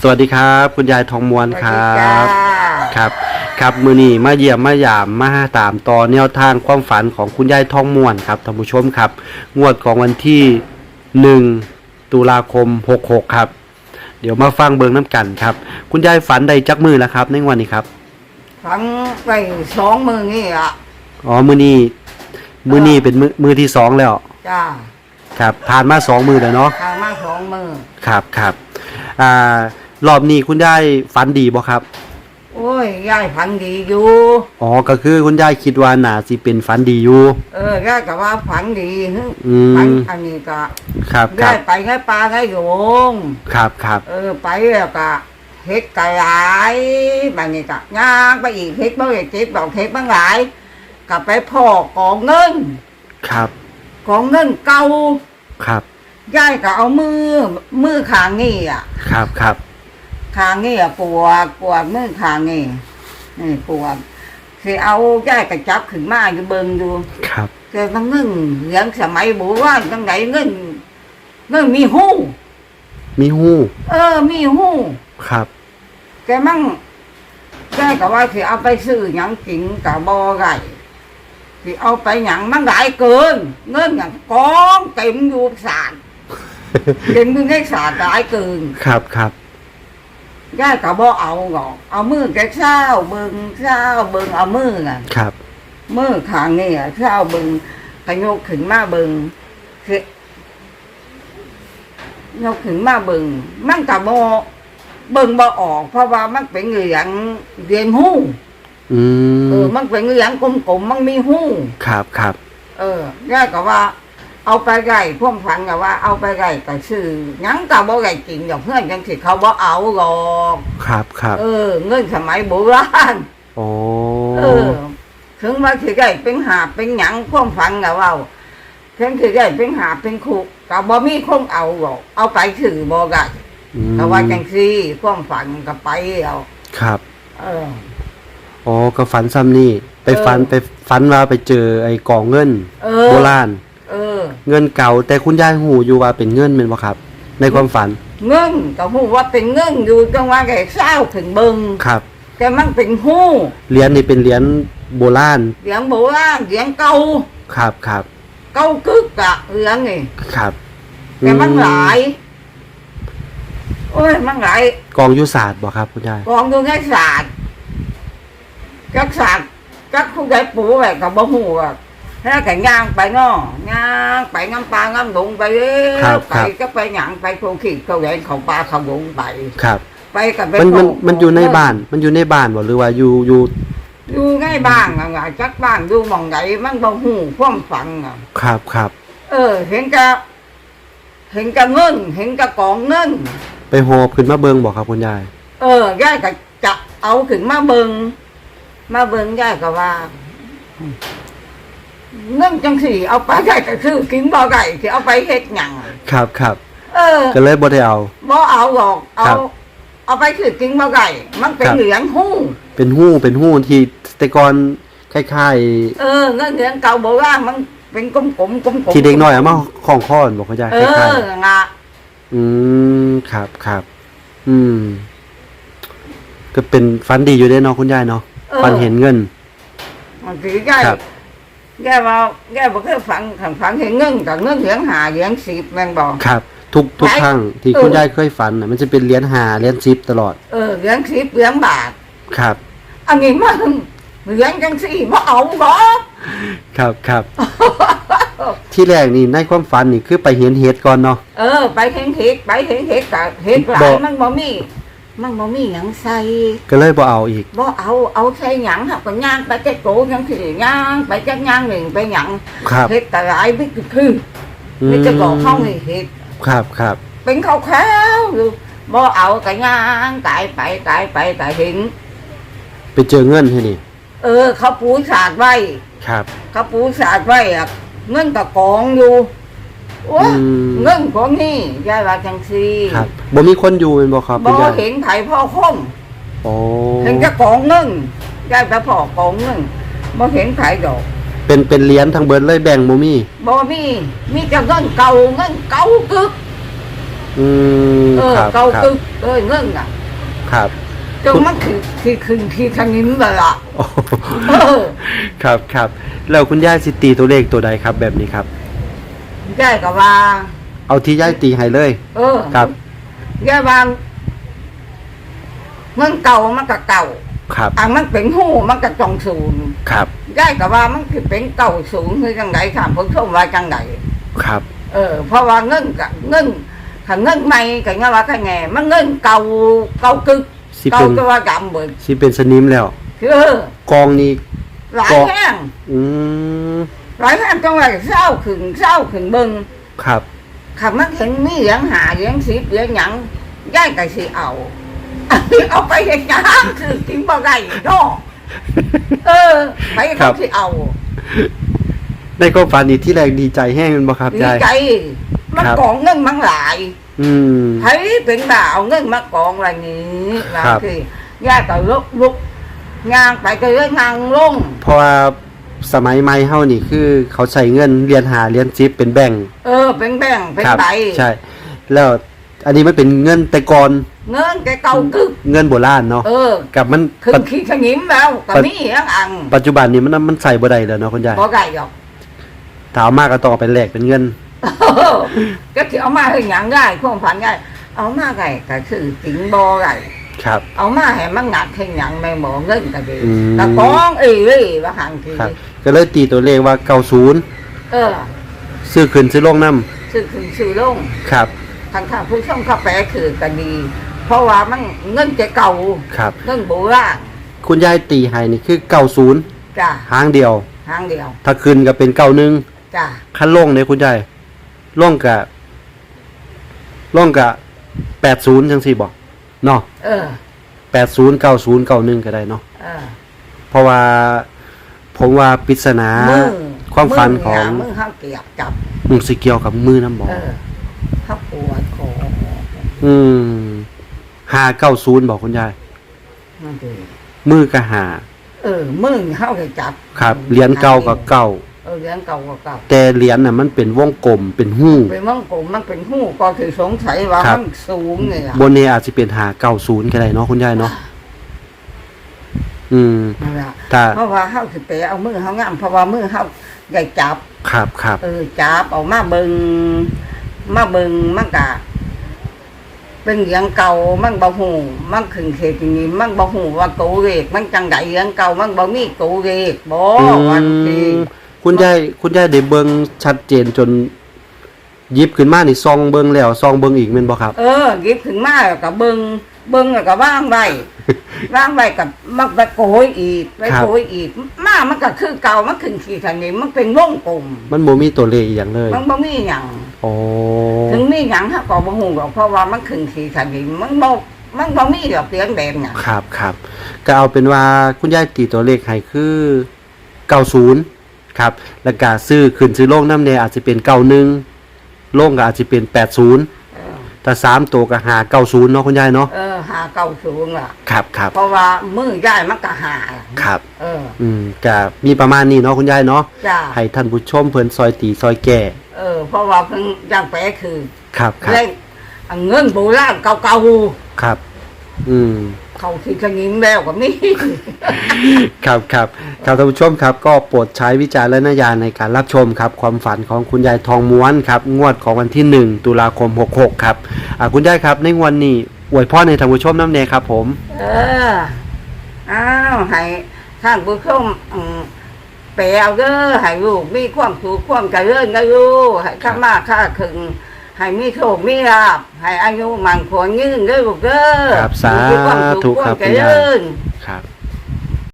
สวัสดีครับ คุณยายทองมวลครัสวัสดีจ้าบครับ ครับมือนี้มาเยี่ยมมายามมาตามต่อแนวทางความฝันของคุณยายทองมวลครับท่านผู้ชมครับ งวดของวันที่หนึ่งตุลาคมหกหกครับ เดี๋ยวมาฟังเบิงน้ำกันครับ คุณยายฝันใดจักมือแล้วครับในวันนี้ครับฝังไปสองมือนี่อะอ๋อมือนี้มือนี้เป็นมือมือที่สองแล้วจ้าครับผ่านมาสองมือแล้วเนาะทางมาสองมือครับครับอ่า รอบนี้คุณยายฝันดีบ่ครับ โอ้ยยายฝันดีอยู่ อ๋อ ก็คือคุณยายคิดว่าน่าสิเป็นฝันดีอยู่ เออยายก็ว่าฝันดีฮึอืมฝันอันนี้ก็ครับคยารับยไปไงปลาไงโยงครับครับเออไปแล้วก็เฮ็ดกะหลายบางนี้ก็ย่างไปอีกเฮ็ดบ่ได้เจ็บดอกเฮ็ดบางหลายก็ไปพ่อกองเงินครับกองเงินเก่าครับยายก็เอามือมือข้างนี่อะ ครับครับ คางนี่อะปวดปวดมือคางนี่นี่ปวดคือเอาย่ายกระจับขึ้นมาอยู่เบิงดูครับแต่มันเงินเหลืองสมัยโบราณจังไหนเงินเงินมีหูมีหูเออ มีหูครับแกมั่งย่ายก็ว่าคือเอาไปซื้อหยังกินกับบอไรคือเอาไปหยังมันหลายเกิน เงินอย่างกองเต็มอยู่ศาลเต็มอยู่ในศาลหลายเกินครับครับ ย่ายก็บ่เอาหรอกเอามือแกเช้าเบิงเช้าเบิงเอามือน่ะครับ มือข้างนี่อะเช้าเบิงกระยกขึ้นมาเบิงคือยกขึ้นมาเบิงมันก็บ่เบิงบ่ออก เพราะว่ามันเป็นเหลืองเรียงหูอืมเออมันเป็นเหลืองกลมๆมันมีหูครับครับ เออย่ายก็ว่า เอาไปไก่พวกฝันก็ว่าเอาไปไก่ก็ซื้อหยังก็บ่ไก่กินดอกเพื่อนจังสิเขาบ่เอาหรอกครับครับเออ เงินสมัยโบราณโอ้เออ ถึงว่าสิได้เป็นหาบเป็นหยังความฝันก็เว่าถึงสิได้เป็นหาบเป็นคุกก็บ่มีคงเอาหรอกเอาไปถือบ่ได้อืมแต่ว่าจังซี่ความฝันก็ไปเอาครับ เอออ๋อก็ฝันซ้ำนี่ไปฝันเออไปฝันว่าไปเจอไอ้กองเงินเออโบราณ เออเงินเก่า แต่คุณยายหูอยู่ว่าเป็นเงินเป็นบ่ครับ ในความฝัน เงินก็ฮู้ว่าเป็นเงินอยู่จังว่าแกเศร้าถึงเบิงครับแต่มันเป็นฮู้เหรียญนี่เป็นเหรียญโบราณเหลียงโบราณเหลียงเก่าครับครับเก่ากึกอะเหลียงนี่ครับแต่มันอืหลาย โอ้ยมันหลายกองยุศาสตร์บ่ครับ คุณยายกองอยู่ในศาสตร์จักศาสตร์จักผู้ใดปูไว้กับบ่ฮู้อะ แล้วก็ย่างไปเนาะย่างไปงำปลางำดงไปเรื่อยครับไปครับ ก็ไปหยังไปโคขีดเขาแหวนเขาปลาเขาดงไป ครับ ไปกับไปมันมันโคมันอยู่ในบ้าน มันอยู่ในบ้านบ่หรือว่าอยู่อยู่อยู่ในบ้านอะว่าจักบ้านอยู่หม่องไหนมันบ่ฮู้ความฝังอะครับครับ เออ เห็นกะเห็นกะเงิน เห็นกะกองเงิน ไปหอบขึ้นมาเบิ่งบ่ครับคุณยาย เออย่ายก็จะเอาขึ้นมาเบิงมาเบิงย่ายก็ว่า เงินจังสี่ เอาไปได้ก็คือกินบ่ได้ที่เอาไปเฮ็ดหยังครับครับเออก็เลยบ่ได้เอา บ่เอาหรอกเอาครับเอาไปคือกินบ่ได้มันเป็นครับ เหรียญหู้เป็นหู้เป็นหู้ที่แต่ก่อนคล้ายเออเงินเหรียญเก่าโบราณมันเป็นกลมๆกลมๆๆที่เด็กน้อยเอามาคล้องคอบ่คุณยายเอคล้ายอน่ะๆอืมครับครับอืม ก็เป็นฟันดีอยู่เด้เนาะคุณยายเนาะเออ ฟันเห็นเงิน มันสิย่ายครับ ย่ายว่าย่ายบ่เคยฝังขังฝังเห็นเงินกับเงินเหรียญห้าเหรียญสิบแม่นบ่ครับ ทุกทุกไหนครั้งที่เออคุณยายเคยฝันน่ะมันจะเป็นเหรียญห้าเหรียญ10ตลอด เออเหรียญสิบเหรียญบาท ครับ อันนี้มันเหรียญจังสี่บ่เอาบ่ครับครับ ที่แรกนี่ในความฝันนี่คือไปเห็นเห็ดก่อนเนาะ เออ ไปเห็นเห็ดไปเห็นเห็ดกะเห็ดหลาบ่ยมันบ่มี มันบ่มีหยังใส่ก็เลยบ่เอาอีกบ่เอาเอาใส่หยังหักก็ย่างไปแค่โกจังสี่ย่างไปจักย่างหนึ่งไปหยังครับเห็ดแต่หลายไม่คือคืออืไม่จะบอกเข้าให้เห็ดครับครับเป็นขาวๆอยู่บ่เอาก็ย่างตายไปตายไปตายเห็นไปเจอเงินที่นี่ เออ เขาปูสาดไว้ ครับ เขาปูสาดไว้อะเงินตะกองอยู่ โอ้อืม เงินของนี่ยายว่าจังซี่ครับบ่มีคนอยู่เป็นบ่ครับบ่คุณยายเห็นไผพ่อคงโอ้เห็นจะกองเงินยายไปพ่อกองเงินบ่เห็นไผดอกเป็นเป็นเหรียญทั้งเบิดเลยแบ่งบ่มีบ่มีมีแต่เงินเก่าเงินเก่ากึกอืมเออครับเก่าครับตึกเอ้ยเงินอะครับจนมันคือที่คืนที่ทางนี้เลยล่ะโอ้เออ ครับครับแล้วคุณย่าสิตีตัวเลขตัวใดครับแบบนี้ครับ ได้ก็ว่า เอาที่ย่าตีให้เลย เออครับ ยายว่าเงินเก่ามันก็เก่าครับอะมันเป็นหูมันก็จองศูนย์ครับยายก็ว่ามันคือเป็นเก่าศูนย์คือจังไดถามผู้ชมว่าจังไดครับ เออ เพราะว่าเงินกับเงินถ้าเงินใหม่ก็ยังว่าก็แง่มันเงินเก่าเก่ากึกสิเก่าเป็นตัวดำเบิดสิเป็นสนิมแล้ว คือกองนี้หลายก็แห้งอืม หลายแห้งจังว่าเศร้าขึ้นเศร้าขึ้นเบิ่งครับถ้ามันเห็นมีเหรียญหาเหรียญสิบเหรียญหยังยายก็สิเอาเอาไปเฮ็ดหยังคือกินบ่ได้เนาะเออไปครัเขาบสิเอาในความฝันนี้ที่แรกดีใจแห้งแมันบ่ครับดียายใจ มันครับกองเงินมันหลาย อืมไผเป็นบ่าเอาเงินมากองอะไรนี้ว่าครับคือย่าก็ลุกลุกย่างไปก็เลยย่างลงเพราะว่า สมัยใหม่เฮานี่คือเขาใช้เงินเรียนหาเรียนจิบเป็นแบ่งค์เออเป็นแบ่งค์เป็นครับใบใช่ แล้วอันนี้มันเป็นเงินแต่ก่อนเงินแกเก่ากึกเงินโบราณเนาะเออกับมันขึ้ปันจขี้ขยิมแล้วก็มีอังอังปัจจุบันนี้มันมันใส่บ่ได้แล้วเนาะคุณยายบ่ได้หรอกถามมากก็ต้องเอาไปแลกเป็นเงินก็คือเอามาให้หยังได้ความฝันได้เอามาไงก็คือสิงบ่ได้ ครับ เอามาให้มันหนักให้หยังแม่หมอเงินก็ดีอืม ตะกองเอ้ยเอ้ยว่าหังทีครับ ก็เลยตีตัวเลขว่า90เออซื้อขึ้นซื้อลงนํซื้อขึ้นซื้อลงครับ ทางข้าผู้ชมเข้าแปลคือก็ดี เพราะว่ามันเงินจะเก่าครับ เงินโบราณคุณยายตีให้นี่คือ90จ้ะหางเดียวทางเดียวถ้าขึ้นก็เป็น91จ้ะคันลงเนี่ยคุณยายลงกะลงกะ80จังซี่บ่ เนาะเออ80 90 91ก็ได้เนาะเออเพราะว่าผมว่าปริศนามือความฝันของมืมือห้ามเกียบจับ มึงสิเกี่ยวกับมือน้ำบอกเออถ้าปวดคออืมหาเก้าศูนย์บอกคุณยาย มันดีมือกะหาเออมือเข้าไปจับ ครับเหรียญเก่ากับเก่า เออเหรียญเก่ากับเก่าแต่เหรียญน่ะมันเป็นวงกลมเป็นหู้เป็นมังกรมันเป็นหูก็คือสงสัยว่าครับมันสูงเนี่ยบนเนอาจจะเป็นหาเก้าศูนย์ก็ได้เนาะคุณยายเนาะอืมนั่นล่ะถ้าเพราะว่าเข้าสิไปเอามือเข้างามเพราะว่ามือเข้าใหญ่จับ ครับครับเออจับเออกมาเบิงมาเบิงมันกะเป็นเหรียญเก่ามันบ่หูมันขึ้นเขตนี้มันบ่หูว่ากูเรกมันจังไดเหรียญเก่ามันบ่มีกูเรกบ่อืวันทีม คุณยายคุณยายได้เบิ่งชัดเจนจนหยิบขึ้นมานี่ซองเบิ่งแล้วซองเบิ่งอีกแม่นบ่ครับ เออหยิบขึ้นมาแล้วก็เบิงเบิงแล้วก็วางไว้วางไว้กับมันไปโกยอีกไปครับโกยอีก มามันก็คือเก่ามันขึ้นขีดทางนี้มันเป็นวงกลมมันบ่มีตัวเลขอหย่างเลยมันบ่มีหยังโอ้ถึงมีหยังถ้าก็บ่ฮู้หรอกเพราะว่ามันขึ้นขีดทางนี้มันบ่มันบ่มีดอกเสียงแบบหยังครับครับก็เอาเป็นว่าคุณยายตีตัวเลขให้คือ90 ครับแล้วก็ซื้อขึ้นซื้อลงน้ำเนี่ยอาจจะเป็น91ลงก็อาจจะเป็น80เออถ้าสามตัวก็หา90เนาะคุณยายเนาะเออหาเก่าสูงล่ะ ครับครับเพราะว่ามือย่ายมันก็หาครับ เอออืมก็มีประมาณนี้เนาะคุณยายเนาะจ้าให้ท่านผู้ชมเพิ่นซอยตีซอยแก่เออ เพราะว่าเพิ่นย่างแปลคือครับครับเล่นอันเงินโบราณเก่าครับ อืมๆ เขาที่ขยิงแล้วก็มีครับครับครับท่านผู้ชมครับ ก็โปรดใช้วิจารณญาณในการรับชมครับ ความฝันของคุณยายทองม้วนครับ งวดของวันที่ 1 ตุลาคม 66 ครับอ่าคุณยายครับ ในงวันนี้อวยพรในท่านผู้ชมน้ำเนยครับผม เออ อ้าวให้ท่านผู้ชมอืมไปเอาเด้อให้ลูกมีความสุขความเจริญนะลูกให้ข้ามาข้าขึง ให้มีโชคมีลาภให้อายุมันควรยืนเด้อลูกเด้อครับสามีความสุขธุควาครัมบเจคุณยายริญ